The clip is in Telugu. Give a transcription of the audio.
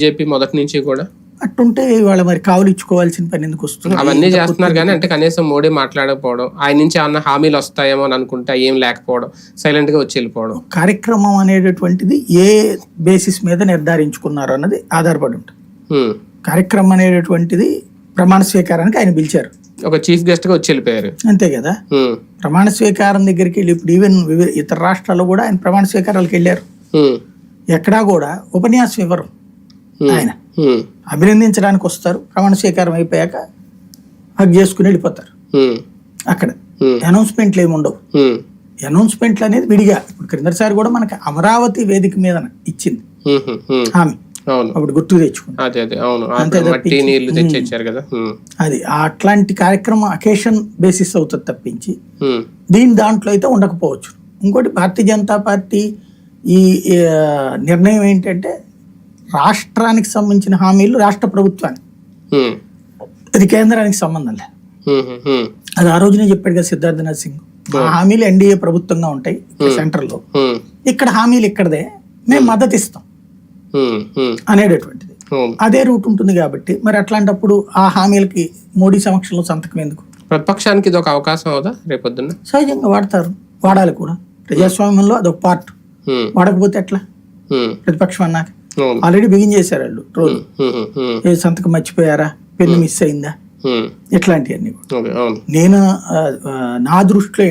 బీజేపీ మొదటి నుంచి కూడా? అట్టుంటే ఇవాళ మరి కావులు ఇచ్చుకోవాల్సిన పని ఎందుకు వస్తుంది? అవన్నీ చేస్తున్నారు కానీ అంటే కనీసం మోడీ మాట్లాడకపోవడం ఆయన నుంచి ఏమన్నా హామీలు వస్తాయేమో అని అనుకుంటే ఏం లేకపోవడం సైలెంట్గా వచ్చి వెళ్ళిపోవడం. కార్యక్రమం అనేటటువంటిది ఏ బేసిస్ మీద నిర్ధారించుకున్నారు అన్నది ఆధారపడి ఉంటుంది. కార్యక్రమం అనేటటువంటిది ప్రమాణ స్వీకారానికి ఆయన పిలిచారు. ఒక చీఫ్ గెస్ట్గా వచ్చి వెళ్ళిపోయారు. అంతే కదా. ప్రమాణ స్వీకారం దగ్గరికి వెళ్ళి ఇప్పుడు ఈవెన్ ఇతర రాష్ట్రాల్లో కూడా ఆయన ప్రమాణ స్వీకారాలకు వెళ్ళారు. ఎక్కడా కూడా ఉపన్యాసం ఇవ్వరు. ఆయన. అభినందించడానికి వస్తారు. ప్రమాణ స్వీకారం అయిపోయాక హక్ చేసుకుని వెళ్ళిపోతారు. అక్కడ. అనౌన్స్మెంట్లు ఏమి ఉండవు. అనౌన్స్మెంట్లు అనేది విడిగా. ఇప్పుడు క్రిందసారి కూడా మనకి అమరావతి వేదిక మీద ఇచ్చింది. అవును. అప్పుడు గుర్తు తెచ్చుకుంది. అదే అట్లాంటి కార్యక్రమం అకేషన్ బేసిస్ అవుతుంది తప్పించి. దీని దాంట్లో అయితే ఉండకపోవచ్చు. ఇంకోటి భారతీయ జనతా పార్టీ ఈ నిర్ణయం ఏంటంటే రాష్ట్రానికి సంబంధించిన హామీలు రాష్ట్ర ప్రభుత్వానికి. అది కేంద్రానికి సంబంధం లేదు. హ్మ్. అది ఆ రోజునే చెప్పాడు కదా సిద్ధార్థనాథ్ సింగ్. హామీలు ఎన్డీఏ ప్రభుత్వంగా ఉంటాయి సెంటర్లో. ఇక్కడ హామీలు ఇక్కడదే. మేము మద్దతు ఇస్తాం. అనేటటువంటిది. అదే రూట్ ఉంటుంది కాబట్టి మరి అట్లాంటప్పుడు ఆ హామీలకి మోడీ సమక్షంలో సంతకం ఎందుకు? ప్రతిపక్షానికి ఇది ఒక అవకాశం అవుదా రేపొద్దున్న? సహజంగా వాడతారు. వాడాలి కూడా. ప్రజాస్వామ్యంలో అదొక పార్ట్. వాడకపోతే ఎట్లా. ప్రతిపక్షం అన్నాక. ఆల్రెడీ బిగిన్ చేశారు వాళ్ళు ట్రోల్. ఏ సంతకం మర్చిపోయారా? పెన్ను మిస్ అయిందా. ఇట్లాంటివన్నీ నేను నా దృష్టిలో